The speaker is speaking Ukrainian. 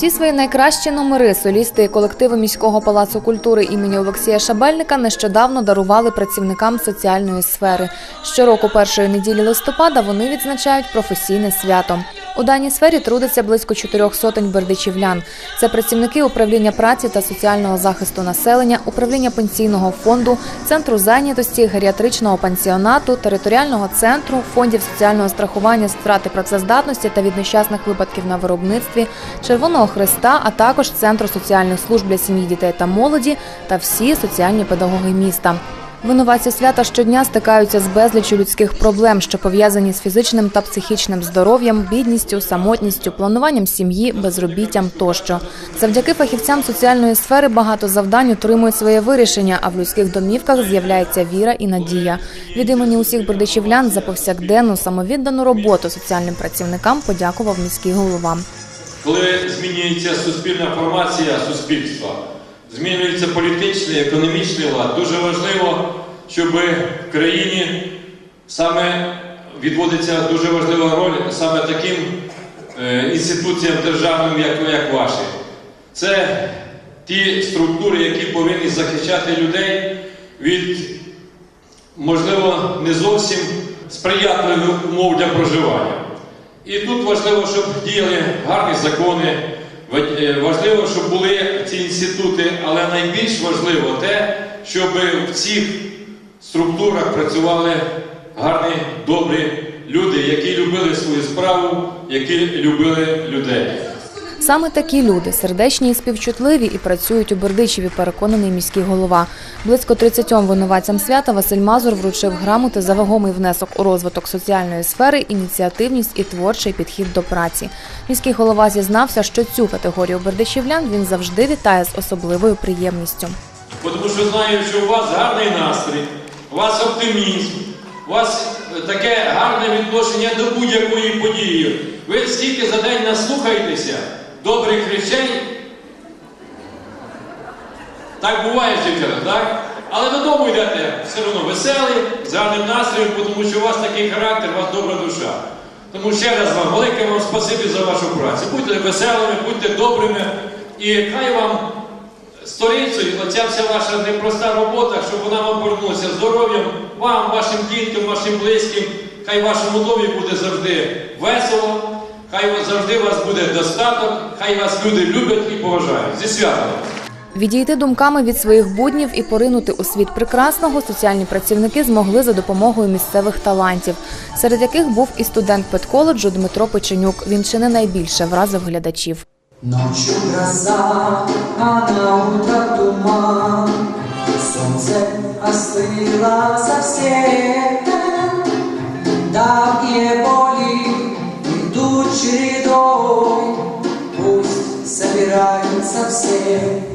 Усі свої найкращі номери солісти і колективи міського палацу культури імені Олексія Шабельника нещодавно дарували працівникам соціальної сфери. Щороку першої неділі листопада вони відзначають професійне свято. У даній сфері трудиться близько чотирьох сотень бердичівлян. Це працівники управління праці та соціального захисту населення, управління пенсійного фонду, центру зайнятості, геріатричного пансіонату, територіального центру, фондів соціального страхування з втрати працездатності та від нещасних випадків на виробництві, Червоного Христа, а також Центру соціальних служб для сім'ї, дітей та молоді та всі соціальні педагоги міста. Винуватці свята щодня стикаються з безлічю людських проблем, що пов'язані з фізичним та психічним здоров'ям, бідністю, самотністю, плануванням сім'ї, безробіттям тощо. Завдяки фахівцям соціальної сфери багато завдань отримують своє вирішення, а в людських домівках з'являється віра і надія. Від імені усіх бердичівлян за повсякденну самовіддану роботу соціальним працівникам подякував міський голова. Коли змінюється суспільна формація суспільства, змінюється політичний, економічний лад, дуже важливо, щоб в країні саме відводиться дуже важлива роль саме таким е, інституціям державним, як, як ваші. Це ті структури, які повинні захищати людей від, можливо, не зовсім сприятливих умов для проживання. І тут важливо, щоб діяли гарні закони, е, важливо, щоб були ці інститути, але найбільш важливо те, щоб в цих структурах працювали гарні, добрі люди, які любили свою справу, які любили людей. Саме такі люди сердечні і співчутливі і працюють у Бердичеві, переконаний міський голова. Близько 30 винуватцям свята Василь Мазур вручив грамоти за вагомий внесок у розвиток соціальної сфери, ініціативність і творчий підхід до праці. Міський голова зізнався, що цю категорію бердичівлян він завжди вітає з особливою приємністю. Тому що знаю, що у вас гарний настрій, у вас оптимізм, у вас е, таке гарне відношення до будь-якої події. Ви стільки за день наслухаєтеся добрих речей. Так буває, дівчата, так? Але додому йдете все одно веселі, з гарним настроєм, тому що у вас такий характер, у вас добра душа. Тому ще раз вам велике вам спасибі за вашу працю. Будьте веселими, будьте добрими і хай вам сторицею, оця вся ваша непроста робота, щоб вона вам повернулася здоров'ям, вам, вашим діткам, вашим близьким, хай вашому домі буде завжди весело, хай завжди у вас буде достаток, хай вас люди люблять і поважають. Зі святом! Відійти думками від своїх буднів і поринути у світ прекрасного соціальні працівники змогли за допомогою місцевих талантів, серед яких був і студент педколеджу Дмитро Печенюк. Він чи не найбільше вразив глядачів. Ночью гроза, а на утро туман, Солнце остыло совсем, Давние боли идут чередой, Пусть собираются все.